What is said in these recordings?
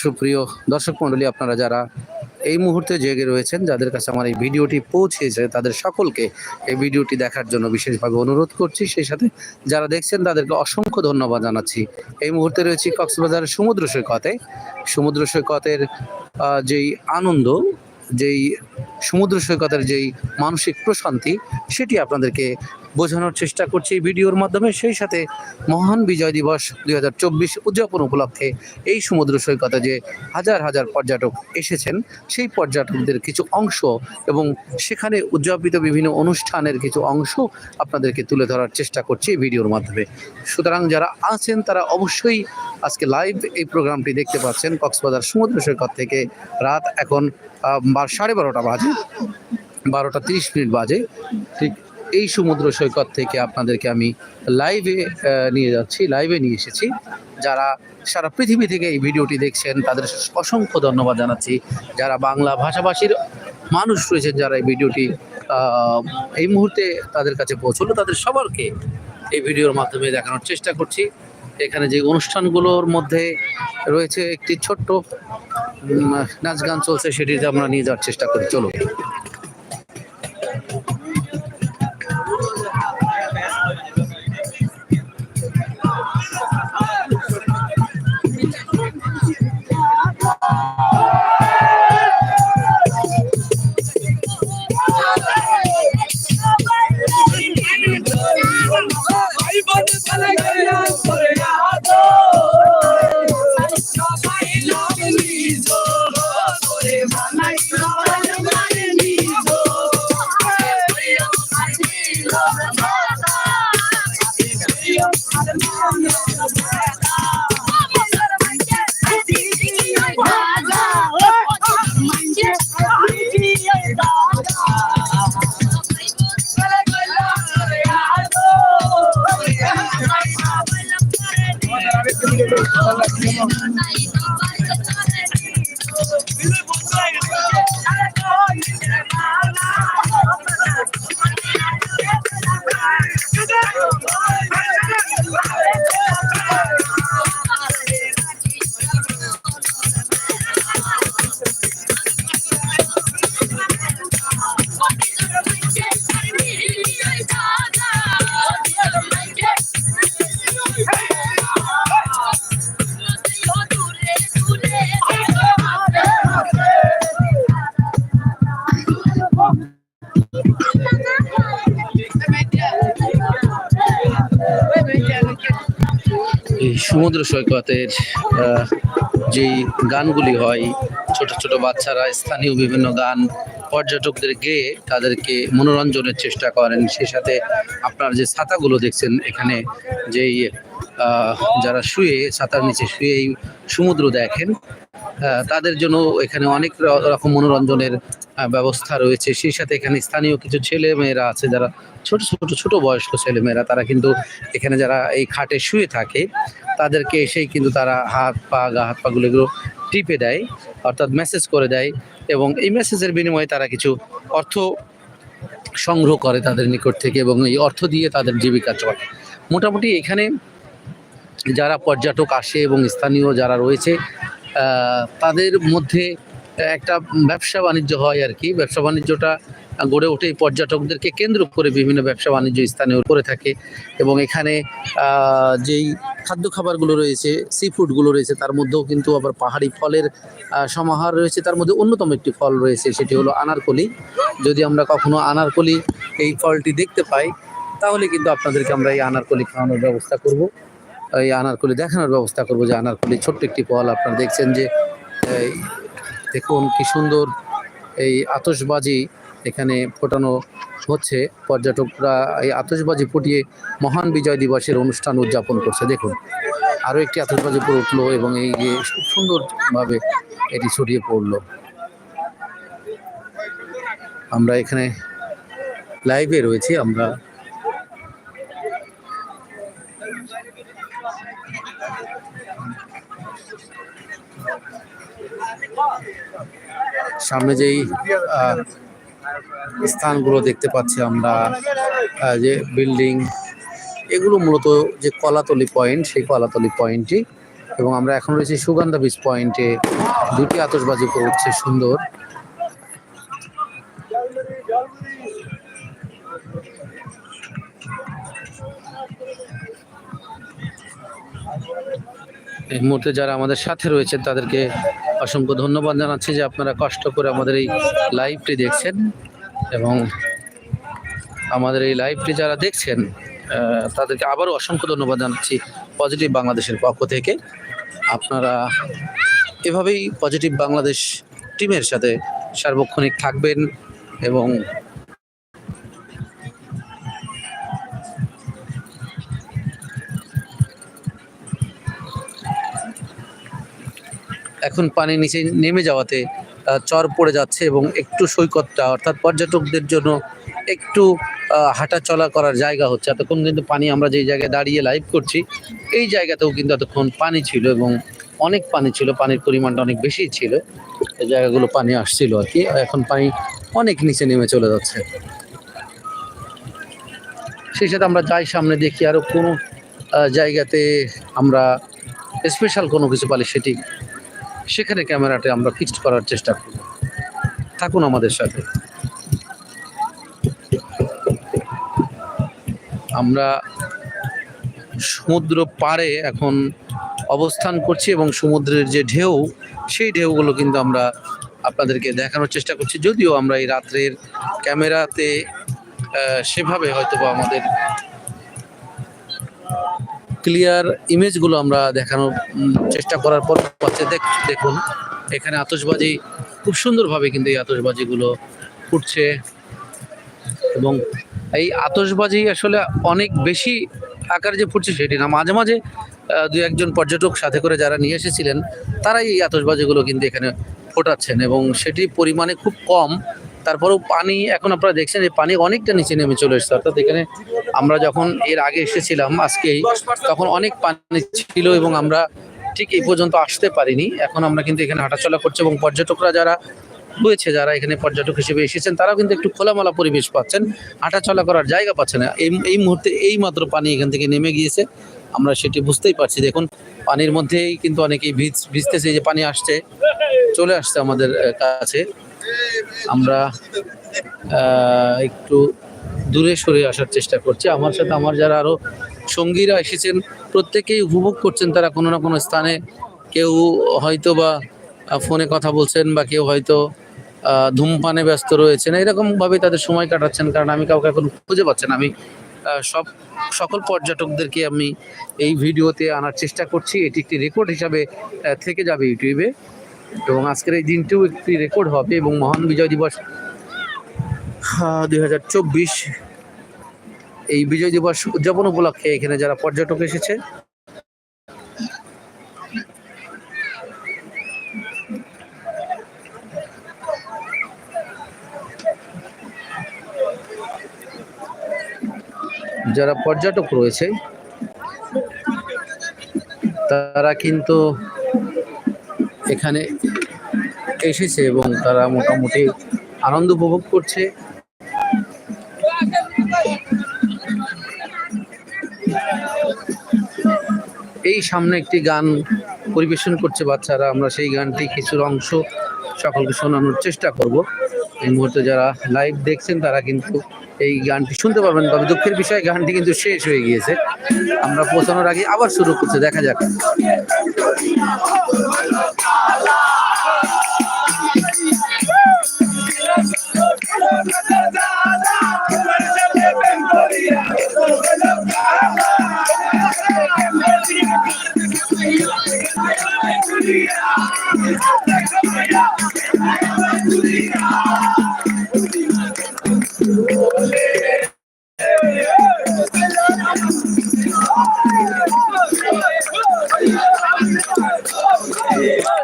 সুপ্রিয় দর্শক মণ্ডলী, আপনারা যারা এই মুহূর্তে জেগে রয়েছেন, যাদের কাছে আমার এই ভিডিওটি পৌঁছেছে, তাদের সকলকে এই ভিডিওটি দেখার জন্য বিশেষভাবে অনুরোধ করছি। সেই সাথে যারা দেখছেন, তাদেরকে অসংখ্য ধন্যবাদ জানাচ্ছি। এই মুহূর্তে রয়েছি কক্সবাজারের সমুদ্র সৈকতে। সমুদ্র সৈকতের যেই আনন্দ, যেই সমুদ্র সৈকতের যেই মানসিক প্রশান্তি, সেটি আপনাদেরকে বোঝানোর চেষ্টা করছি এই ভিডিওর মাধ্যমে। সেই সাথে মহান বিজয় দিবস দুই হাজার চব্বিশ উদযাপন উপলক্ষে এই সমুদ্র সৈকতে যে হাজার হাজার পর্যটক এসেছেন, সেই পর্যটকদের কিছু অংশ এবং সেখানে উদযাপিত বিভিন্ন অনুষ্ঠানের কিছু অংশ আপনাদেরকে তুলে ধরার চেষ্টা করছি এই ভিডিওর মাধ্যমে। সুতরাং যারা আছেন, তারা অবশ্যই আজকে লাইভ এই প্রোগ্রামটি দেখতে পাচ্ছেন কক্সবাজার সমুদ্র সৈকত থেকে। রাত এখন সাড়ে বারোটা বাজে। বারোটা তিরিশ মিনিট বাজে। ঠিক এই সমুদ্র সৈকত থেকে আপনাদেরকে আমি লাইভে নিয়ে যাচ্ছি লাইভে নিয়ে এসেছি। যারা সারা পৃথিবী থেকে এই ভিডিওটি দেখছেন, তাদের অসংখ্য ধন্যবাদ জানাচ্ছি। যারা বাংলা ভাষাভাষীর মানুষ রয়েছেন, যারা এই ভিডিওটি এই মুহূর্তে তাদের কাছে পৌঁছলো, তাদের সবারকে এই ভিডিওর মাধ্যমে দেখানোর চেষ্টা করছি। এখানে যে অনুষ্ঠানগুলোর মধ্যে রয়েছে একটি ছোট্ট নাচ গান চলছে, সেটিতে আমরা নিয়ে যাওয়ার চেষ্টা করি। চলো এই সমুদ্র সৈকতের যেই গানগুলি হয়, ছোট ছোট বাচ্চারা স্থানীয় বিভিন্ন গান পর্যটকদের গেয়ে তাদেরকে মনোরঞ্জনের চেষ্টা করেন। সে সাথে আপনার যে ছাতাগুলো দেখছেন এখানে, যেই যারা শুয়ে, ছাতার নিচে শুয়েই সমুদ্র দেখেন তাদের জন্য এখানে অনেক রকম মনোরঞ্জনের ব্যবস্থা রয়েছে। সেই সাথে এখানে স্থানীয় কিছু ছেলে মেয়েরা আছে, যারা ছোট ছোট ছোট বয়স্ক ছেলে মেয়েরা তারা কিন্তু এখানে যারা এই খাটে শুয়ে থাকে, তাদেরকে এসেই কিন্তু তারা হাত পা, গা, হাত পাগুলো এগুলো টিপে দেয়, অর্থাৎ মেসেজ করে দেয় এবং এই মেসেজের বিনিময়ে তারা কিছু অর্থ সংগ্রহ করে তাদের নিকট থেকে এবং এই অর্থ দিয়ে তাদের জীবিকা চলে। মোটামুটি এখানে যারা পর্যটক আসে এবং স্থানীয় যারা রয়েছে তাদের মধ্যে একটা ব্যবসা বাণিজ্য হয় আর কি। ব্যবসা বাণিজ্যটা গড়ে ওঠে পর্যটকদেরকে কেন্দ্র করে বিভিন্ন ব্যবসা বাণিজ্য স্থানে করে থাকে এবং এখানে যেই খাদ্য খাবারগুলো রয়েছে সি ফুডগুলো রয়েছে, তার মধ্যেও কিন্তু আবার পাহাড়ি ফলের সমাহার রয়েছে। তার মধ্যে অন্যতম একটি ফল রয়েছে, সেটি হলো আনারকলি। যদি আমরা কখনো আনারকলি এই ফলটি দেখতে পাই, তাহলে কিন্তু আপনাদেরকে আমরা এই আনারকলি খাওয়ানোর ব্যবস্থা করব। এই আনারকলি দেখানোর ব্যবস্থা করব যে আনারকলি ছোট্ট একটি ফল আপনারা দেখছেন যে দেখুন কি সুন্দর এই আতশবাজি এখানে ফোটানো হচ্ছে। পর্যটকরা এই আতশবাজি ফুটিয়ে মহান বিজয় দিবসের অনুষ্ঠান উদযাপন করছে। দেখুন আরও একটি আতশবাজি পড়ে উঠল এবং এই যে খুব সুন্দরভাবে এটি ছড়িয়ে পড়ল। আমরা এখানে লাইভে রয়েছি, আমরা সামনে যেই স্থানগুলো দেখতে পাচ্ছি আমরা যে বিল্ডিং, এগুলো মূলত যে কলাতলি পয়েন্ট, সেই কলাতলি পয়েন্টই। এবং আমরা এখন রয়েছি সুগন্ধা বিচ পয়েন্টে দুটি আতশবাজি করছে সুন্দর। এই মুহূর্তে যারা আমাদের সাথে রয়েছে তাদেরকে অসংখ্য ধন্যবাদ জানাচ্ছি যে আপনারা কষ্ট করে আমাদের এই লাইভটি দেখছেন এবং আমাদের এই লাইভটি যারা দেখছেন তাদেরকে আবারও অসংখ্য ধন্যবাদ জানাচ্ছি পজিটিভ বাংলাদেশের পক্ষ থেকে। আপনারা এভাবেই পজিটিভ বাংলাদেশ টিমের সাথে সার্বক্ষণিক থাকবেন এবং এখন পানি নিচে নেমে যাওয়াতে চর পড়ে যাচ্ছে এবং একটু সৈকতটা, অর্থাৎ পর্যটকদের জন্য একটু হাঁটা চলা করার জায়গা হচ্ছে। এতক্ষণ কিন্তু পানি আমরা যেই জায়গায় দাঁড়িয়ে লাইভ করছি, এই জায়গাতেও কিন্তু এতক্ষণ পানি ছিল এবং অনেক পানি ছিল। পানির পরিমাণটা অনেক বেশি ছিল। এই জায়গাগুলো পানি আসছিল আর কি। এখন পানি অনেক নিচে নেমে চলে যাচ্ছে। সেই সাথে আমরা যাই সামনে দেখি আরও কোনো জায়গাতে আমরা স্পেশাল কোনো কিছু পালি, সেটি সেখানে ক্যামেরাটা আমরা ফিক্সড করার চেষ্টা করব। থাকুন আমাদের সাথে। আমরা সমুদ্র পাড়ে এখন অবস্থান করছি এবং সমুদ্রের যে ঢেউ, সেই ঢেউগুলো কিন্তু আমরা আপনাদেরকে দেখানোর চেষ্টা করছি। যদিও আমরা এই রাত্রের ক্যামেরাতে সেভাবে হয়তো বা আমাদের ক্লিয়ার ইমেজগুলো আমরা দেখানোর চেষ্টা করার পর পাচ্ছে দেখ, দেখুন, এখানে আতশবাজি খুব সুন্দরভাবে কিন্তু এই আতশবাজিগুলো ফুটছে। এবং এই আতশবাজি আসলে অনেক বেশি আকার যে ফুটছে সেটি না। মাঝে মাঝে দু একজন পর্যটক সাথে করে যারা নিয়ে এসেছিলেন, তারাই এই আতশবাজিগুলো কিন্তু এখানে ফোটাচ্ছেন এবং সেটি পরিমাণে খুব কম। তারপরেও পানি, এখন আপনারা দেখছেন এই পানি অনেকটা নিচে নেমে চলে এসেছে। অর্থাৎ এখানে আমরা যখন এর আগে এসেছিলাম আজকেই, তখন অনেক পানি ছিল এবং আমরা ঠিক এই পর্যন্ত আসতে পারিনি। এখন আমরা কিন্তু এখানে হাঁটাচলা করছি এবং পর্যটকরা যারা রয়েছে, যারা এখানে পর্যটক হিসেবে এসেছেন, তারাও কিন্তু একটু খোলামেলা পরিবেশ পাচ্ছেন, হাঁটাচলা করার জায়গা পাচ্ছেন না। এই এই মুহূর্তে এই মাত্র পানি এখান থেকে নেমে গিয়েছে। আমরা সেটি বুঝতেই পারছি। দেখুন, পানির মধ্যেই কিন্তু অনেকেই ভিজ, ভিজতেছে যে পানি আসছে, চলে আসছে আমাদের কাছে। আমরা একটু দূরে সরে আসার চেষ্টা করছি। আমার সাথে আমার যারা আরও সঙ্গীরা এসেছেন, প্রত্যেকেই উপভোগ করছেন, তারা কোনো না কোনো স্থানে কেউ হয়তো বা ফোনে কথা বলছেন বা কেউ হয়তো ধূমপানে ব্যস্ত রয়েছেন। এরকম ভাবে তাদের সময় কাটাচ্ছেন, কারণ আমি কাউকে এখন খুঁজে পাচ্ছি না। আমি সব, সকল পর্যটকদেরকে আমি এই ভিডিওতে আনার চেষ্টা করছি। এটি একটি রেকর্ড হিসাবে থেকে যাবে ইউটিউবে। এবং আজকের এই দিনটিও একটি রেকর্ড হবে এবং মহান বিজয় দিবস দুই হাজার চব্বিশ, এই বিজয় দিবস উদযাপন উপলক্ষে এখানে যারা পর্যটক এসেছে, যারা পর্যটক রয়েছে, তারা কিন্তু এখানে এসেছে এবং তারা মোটামুটি আনন্দ উপভোগ করছে। এই সামনে একটি গান পরিবেশন করছে বাচ্চারা। আমরা সেই গানটি কিছুর অংশ সকলকে শোনানোর চেষ্টা করব। এই মুহূর্তে যারা লাইভ দেখছেন, তারা কিন্তু এই গানটি শুনতে পারবেন, তবে দুঃখের বিষয়ে গানটি কিন্তু শেষ হয়ে গিয়েছে আমরা পৌঁছানোর আগে আবার শুরু করছে, দেখা যাক Yeah. yeah.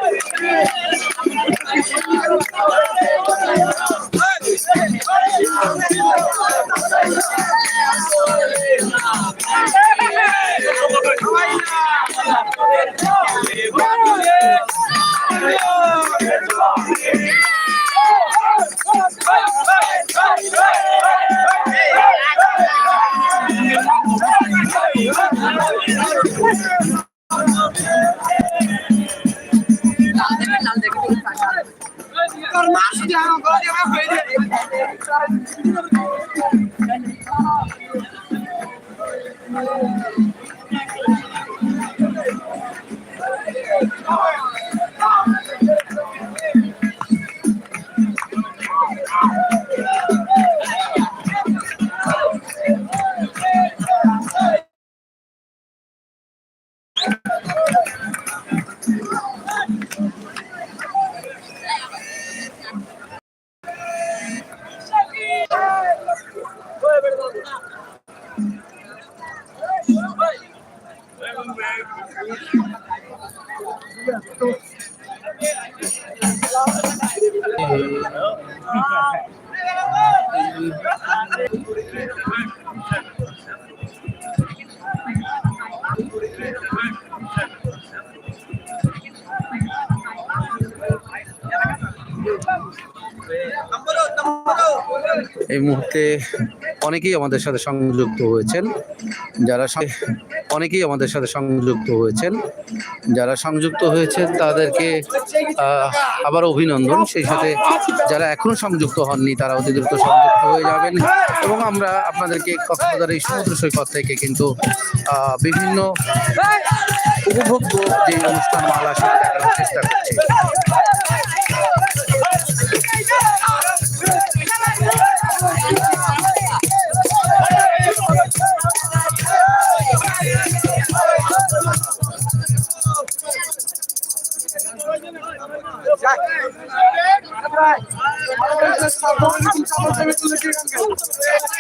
এই মুহূর্তে অনেকেই আমাদের সাথে সংযুক্ত হয়েছেন। যারা অনেকেই আমাদের সাথে সংযুক্ত হয়েছেন। যারা সংযুক্ত হয়েছেন, তাদেরকে আবার অভিনন্দন। সেই সাথে যারা এখনও সংযুক্ত হননি তারা অতি দ্রুত সংযুক্ত হয়ে যাবেন। এবং আমরা আপনাদেরকে কক্সবাজার এই সমুদ্র সৈকত থেকে কিন্তু বিভিন্ন উপভোগ্য যে অনুষ্ঠান মালা সেটা দেখানোর চেষ্টা করছি। Thank you.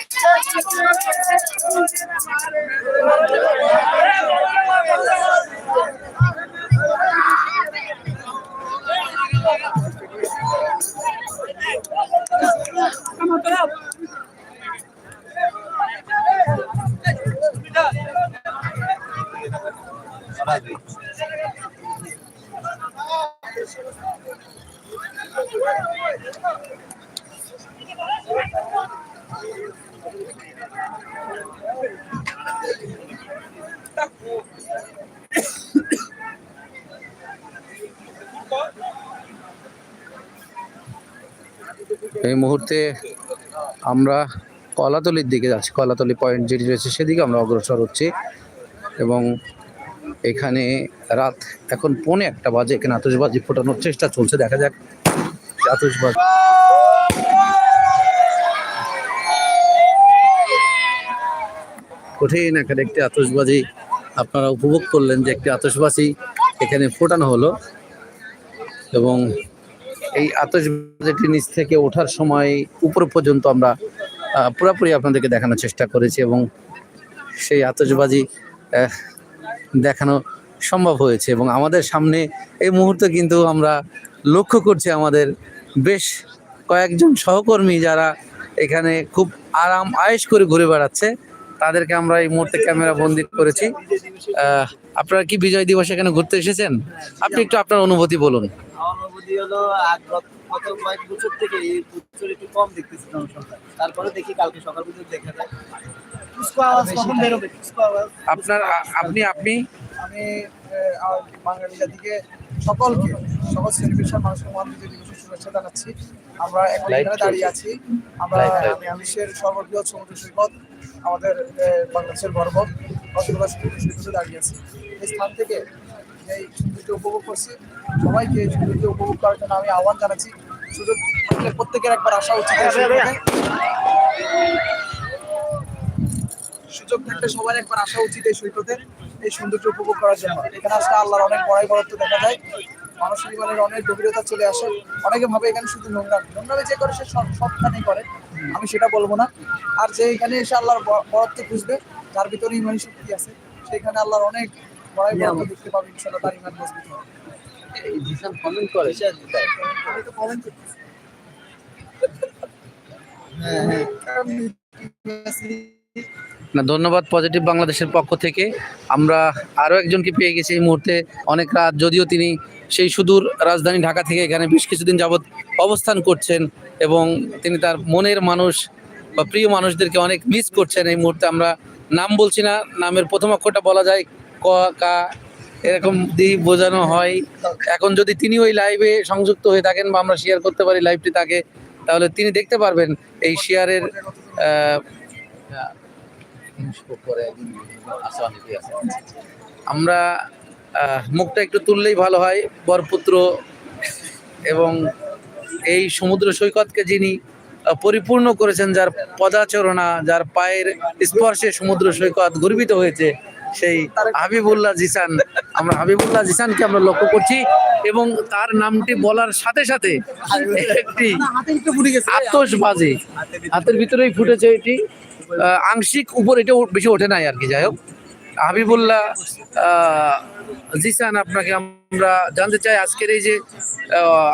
এই মুহূর্তে আমরা কলাতলির দিকে যাচ্ছি, কলাতলি পয়েন্ট যেটি রয়েছে সেদিকে আমরা অগ্রসর হচ্ছি এবং এখানে রাত এখন পৌনে একটা বাজে, এখানে আতশবাজি ফোটানোর চেষ্টা চলছে, দেখা যাক যে কঠিন এখানে একটি আতশবাজি আপনারা উপভোগ করলেন যে একটি আতশবাজি এখানে ফোটানো হলো। এবং এই আতশবাজিটি নিচ থেকে ওঠার সময় উপর পর্যন্ত আমরা পুরোপুরি আপনাদেরকে দেখানোর চেষ্টা করেছি এবং সেই আতশবাজি আহ, দেখানো সম্ভব হয়েছে এবং আমাদের সামনে এই মুহূর্তে কিন্তু আমরা লক্ষ্য করছি আমাদের বেশ কয়েকজন সহকর্মী যারা এখানে খুব আরাম আয়েশ করে ঘুরে বেড়াচ্ছে। তাদেরকে আমরা এই মুহূর্তে ক্যামেরা বন্দি করেছি। আপনারা কি বিজয় দিবস এখানে ঘুরতে এসেছেন? আপনি একটু আপনার অনুভূতি বলুন। অনুভূতি হলো গত গত কয়েক বছর থেকে এই বছর একটু কম দেখতেছি জনসংখ্যা। তারপরে দেখি কালকে সকাল পর্যন্ত দেখা যায়। পুষ্প আওয়াজ কখন বেরোবে পুষ্প আওয়াজ। আপনার আপনি আপনি? আমি বাঙালি জাতিকে সকলকে সকল শ্রেণি পেশার মানুষকে দিবসের শুভেচ্ছা জানাচ্ছি। আমরা এখন এখানে দাঁড়িয়ে আছি। আমরা বিশ্বের সর্ববৃহৎ সমুদ্র সৈকত আমাদের বাংলাদেশের গর্ব কক্সবাজার সমুদ্র সৈকতে দাঁড়িয়ে আছি। এই স্থান থেকে এই সৌন্দর্য উপভোগ করছি। সবাইকে সৌন্দর্য উপভোগ করার জন্য আমি আহ্বান জানাচ্ছি। সুযোগ থাকলে প্রত্যেকের একবার আসা উচিত এই সৈকতে। সুযোগ থাকলে সবার একবার আসা উচিত এই সৈকতে এই সৌন্দর্য উপভোগ করার জন্য। এখানে আসলে আল্লাহর অনেক বড়াই বরত্ব দেখা যায়। মানুষের জীবনের অনেক গভীরতা চলে আসে। অনেকে ভাবে এখানে শুধু নোংরা নোংরামে যে করে সে সব সবখানেই করে। আমি সেটা বলব না। আর যে এখানে এসে আল্লাহর ব- বরত্ব খুঁজবে যার ভিতরে ইমানি শক্তি আছে সেখানে আল্লাহর অনেক বড়াই বরত্ব দেখতে পাবে ইনশাল্লাহ তার ইমান মজবুত হবে। কমেন্ট করে। না, ধন্যবাদ পজিটিভ বাংলাদেশের পক্ষ থেকে। আমরা আরও একজনকে পেয়ে গেছি এই মুহূর্তে, অনেক রাত যদিও তিনি সেই সুদূর রাজধানী ঢাকা থেকে এখানে বেশ কিছুদিন যাবৎ অবস্থান করছেন এবং তিনি তার মনের মানুষ বা প্রিয় মানুষদেরকে অনেক মিস করছেন এই মুহূর্তে। আমরা নাম বলছি না, নামের প্রথম অক্ষরটা বলা যায় ক, কা, এরকম দিয়ে বোঝানো হয়। এখন যদি তিনি ওই লাইভে সংযুক্ত হয়ে থাকেন বা আমরা শেয়ার করতে পারি লাইভটি তাকে, তাহলে তিনি দেখতে পারবেন এই শেয়ারের আচ্ছা, অনেকেই আছে। আমরা মুখটা একটু তুললেই ভালো হয়। বরপুত্র এবং এই সমুদ্র সৈকতকে যিনি পরিপূর্ণ করেছেন যার পদাচরণা যার পায়ের স্পর্শে সমুদ্র সৈকত গর্বিত হয়েছে সেই হাবিবুল্লাহ জিসান আমরা হাবিবুল্লাহ জিসানকে আমরা লক্ষ্য করছি এবং তার নামটি বলার সাথে সাথে একটি আতশবাজি। হাতের ভিতরেই ফুটেছে এটি। আংশিক উপর এটা বেশি ওঠে নাই আর কি যাই হোক। হাবিবুল্লাহ জিসান আপনাকে আমরা জানতে চাই আজকের এই যে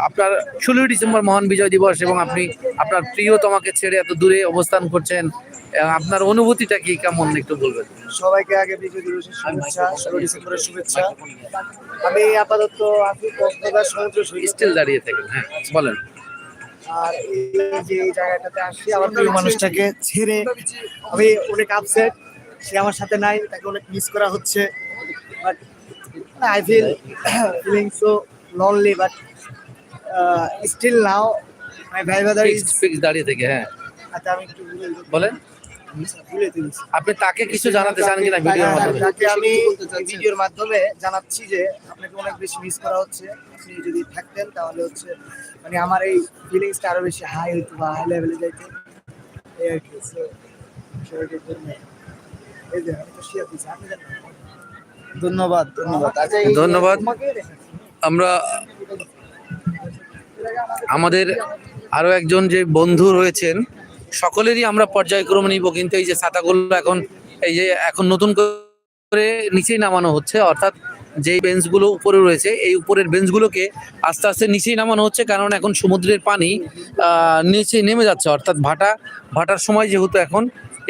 আপনার ষোলোই ডিসেম্বর মহান বিজয় দিবস এবং আপনি আপনার প্রিয়তমাকে ছেড়ে এত দূরে অবস্থান করছেন আপনার অনুভূতিটা কি কেমন একটু বলবেন? সবাইকে আগে বিজয় দিবসের শুভেচ্ছা ষোলো ডিসেম্বরের শুভেচ্ছা। আমি আপাতত আছি কক্সবাজার সমুদ্র স্টিল দাঁড়িয়ে থাকেন হ্যাঁ বলেন। আর এই যে এই জায়গাটাতে আসছি আমার প্রিয় মানুষটাকে ছেড়ে আমি অনেক আপসেট সে আমার সাথে নাই তাকে অনেক মিস করা হচ্ছে but I feel feeling so lonely but still now my ভাই ব্রাদার ইজ ফিক্স দাঁড়িয়ে থেকে হ্যাঁ। আচ্ছা আমি একটু বলেন। আপনি তাকে কিছু জানাতে চান কিনা ভিডিওর মাধ্যমে? তাকে আমি ভিডিওর মাধ্যমে জানাচ্ছি যে আপনাকে অনেক বেশি মিস করা হচ্ছে। আপনি যদি থাকতেন তাহলে হচ্ছে মানে আমার এই ফিলিংসটা আরও বেশি হাই হইতো বা হাই লেভেলে যাইতো। এই আর কি। এই যে আপনি ধন্যবাদ ধন্যবাদ। আচ্ছা ধন্যবাদ। আমরা আমাদের আরও একজন যে বন্ধু রয়েছেন সকলেরই আমরা পর্যায়ক্রমে নিব, কিন্তু এই যে ছাতাগুলো এখন, এই যে এখন নতুন করে নিচেই নামানো হচ্ছে, অর্থাৎ যেই বেঞ্চগুলো উপরে রয়েছে, এই উপরের বেঞ্চগুলোকে আস্তে আস্তে নিচেই নামানো হচ্ছে, কারণ এখন সমুদ্রের পানি নিচে নেমে যাচ্ছে, অর্থাৎ ভাটা, ভাটার সময় যেহেতু এখন,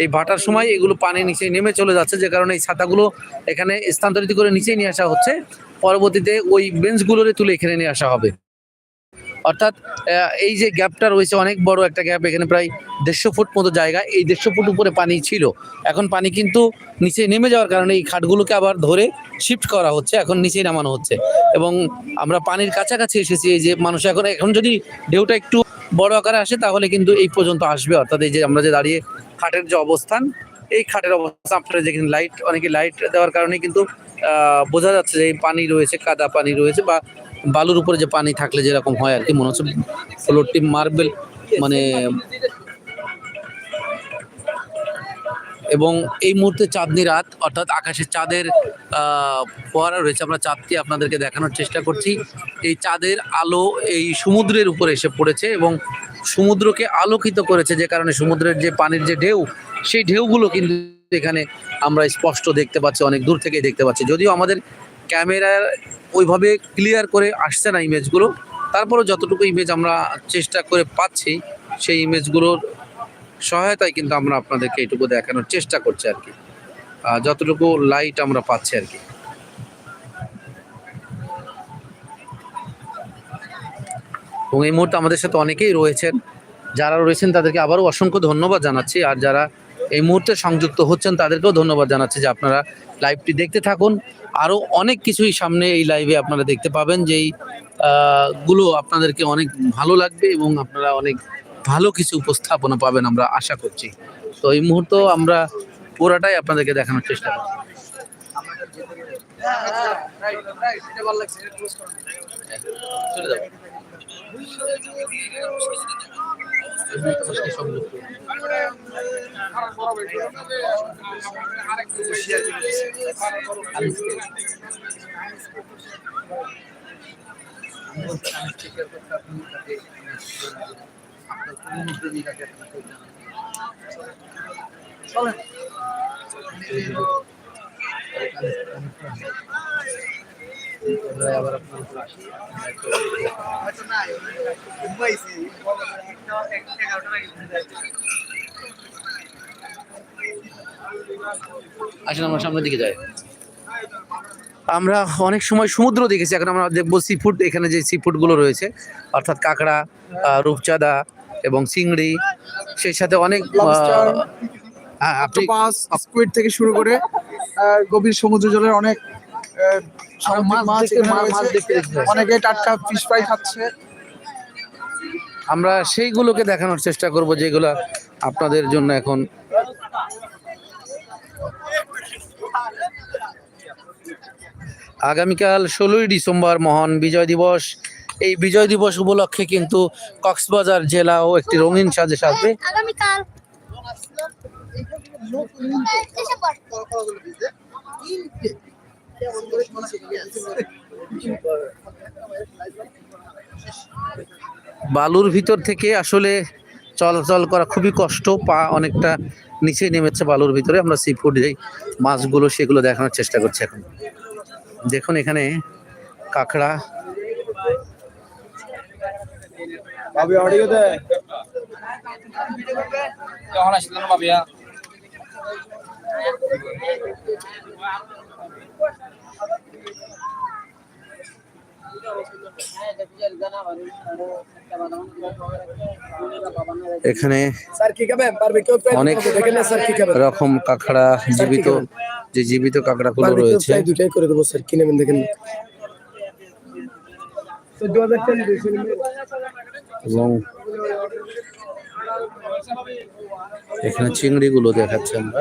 এই ভাটার সময় এগুলো পানি নিচে নেমে চলে যাচ্ছে, যে কারণে এই ছাতাগুলো এখানে স্থানান্তরিত করে নিচেই নিয়ে আসা হচ্ছে, পরবর্তীতে ওই বেঞ্চগুলোরে তুলে এখানে নিয়ে আসা হবে। অর্থাৎ এই যে গ্যাপটা রয়েছে, অনেক বড় একটা গ্যাপ, এখানে প্রায় দেড়শো ফুট মতো জায়গা। এই দেড়শো ফুট উপরে পানি ছিল। এখন পানি কিন্তু নিচে নেমে যাওয়ার কারণে এই খাটগুলোকে আবার ধরে শিফট করা হচ্ছে, এখন নিচেই নামানো হচ্ছে। এবং আমরা পানির কাছাকাছি এসেছি, এই যে মানুষ এখন এখন যদি ঢেউটা একটু বড় আকারে আসে, তাহলে কিন্তু এই পর্যন্ত আসবে। অর্থাৎ এই যে আমরা যে দাঁড়িয়ে খাটের যে অবস্থান, এই খাটের অবস্থা, আপনারা দেখেন লাইট অনেকে লাইট দেওয়ার কারণে কিন্তু বোঝা যাচ্ছে যে পানি রয়েছে, কাদা পানি রয়েছে বা বালুর উপরে যে পানি থাকলে যেরকম হয় আর কি, মনে হচ্ছে ফ্লোরটি মার্বেল মানে এবং এই মুহূর্তে চাঁদনি রাত, অর্থাৎ আকাশে চাঁদের ফোয়ারা রয়েছে। আমরা চাঁদটি আপনাদেরকে দেখানোর চেষ্টা করছি। এই চাঁদের আলো এই সমুদ্রের উপরে এসে পড়েছে এবং সমুদ্রকে আলোকিত করেছে, যে কারণে সমুদ্রের যে পানির যে ঢেউ, সেই ঢেউগুলো কিন্তু এখানে আমরা স্পষ্ট দেখতে পাচ্ছি, অনেক দূর থেকে দেখতে পাচ্ছি। যদিও আমাদের ক্যামেরার ওইভাবে ক্লিয়ার করে আসছে না ইমেজগুলো। তারপরেও যতটুকু ইমেজ আমরা চেষ্টা করে পাচ্ছি, সেই ইমেজগুলোর সহায়তায় কিন্তু আমরা আপনাদেরকে এটুকু দেখানোর চেষ্টা করছি আর কি। যতটুকু লাইট আমরা পাচ্ছি আর কি। এবং এই মুহূর্তে আমাদের সাথে অনেকেই রয়েছেন। যারা রয়েছেন তাদেরকে আবারও অসংখ্য ধন্যবাদ জানাচ্ছি। আর যারা এই মুহূর্তে সংযুক্ত হচ্ছেন তাদেরকেও ধন্যবাদ জানাচ্ছি যে আপনারা লাইভটি দেখতে থাকুন। আরও অনেক কিছুই সামনে এই লাইভে আপনারা দেখতে পাবেন যেই গুলো আপনাদেরকে অনেক ভালো লাগবে এবং আপনারা অনেক ভালো কিছু উপস্থাপনা পাবেন আমরা আশা করছি। তো এই মুহূর্ত আমরা পুরাটাই আপনাদেরকে দেখানোর চেষ্টা করছি। চলে যাব। এই সাথে সংযুক্ত। আবার আমরা সামনের দিকে যাই। আমরা অনেক সময় সমুদ্র দেখেছি এখন আমরা দেখব সি ফুড এখানে যে সি গুলো রয়েছে অর্থাৎ কাঁকড়া রূপচাঁদা এবং চিংড়ি সেই সাথে অনেক হ্যাঁ, আপনি স্কুইড থেকে শুরু করে আহ, গভীর সমুদ্র জলের অনেক মাছ। অনেকে টাটকা ফিশ ফ্রাই খাচ্ছে। আমরা সেইগুলোকে দেখানোর চেষ্টা করব যেগুলো আপনাদের জন্য এখন আগামীকাল ষোলোই ডিসেম্বর মহান বিজয় দিবস। এই বিজয় দিবস উপলক্ষে কিন্তু কক্সবাজার জেলাও একটি রঙিন সাজে সাজবে। আগামীকাল। বালুর ভিতর থেকে আসলে চলাচল করা খুবই কষ্ট পা অনেকটা নিচে নেমেছে বালুর ভিতরে আমরা সি ফুড যেই মাছগুলো সেগুলো দেখানোর চেষ্টা করছি এখন। দেখুন এখানে কাঁকড়া। ভাবি এখানে অনেক দেখেন না স্যার কি খাবেন রকম কাঁকড়া জীবিত যে জীবিত কাঁকড়াগুলো বারবিকিউ রয়েছে। দুটাই করে দেবো স্যার কি নেবেন দেখেন। এবং এখানে চিংড়িগুলো দেখাচ্ছে আমরা।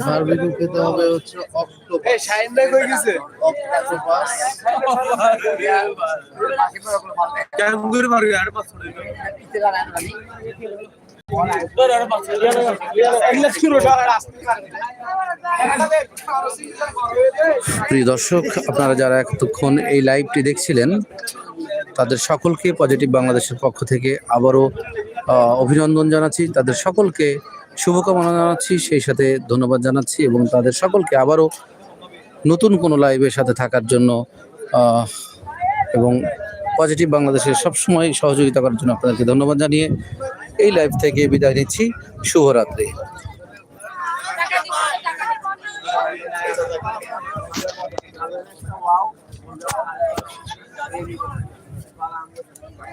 বারবিকিউ খেতে হবে হচ্ছে অক্টোপাস। এই শাইন ভাই কই গেছে? অক্টোপাস। প্রিয় দর্শক আপনারা যারা এতক্ষণ এই লাইভটি দেখছিলেন তাদের সকলকে পজিটিভ বাংলাদেশের পক্ষ থেকে আবারও অভিনন্দন জানাচ্ছি। তাদের সকলকে শুভকামনা জানাচ্ছি। সেই সাথে ধন্যবাদ জানাচ্ছি এবং তাদের সকলকে আবারও নতুন কোনো লাইভের সাথে থাকার জন্য এবং পজিটিভ বাংলাদেশের সবসময় সহযোগিতা করার জন্য আপনাদেরকে ধন্যবাদ জানিয়ে এই লাইভ থেকে বিদায় নিচ্ছি। শুভরাত্রি। Wow.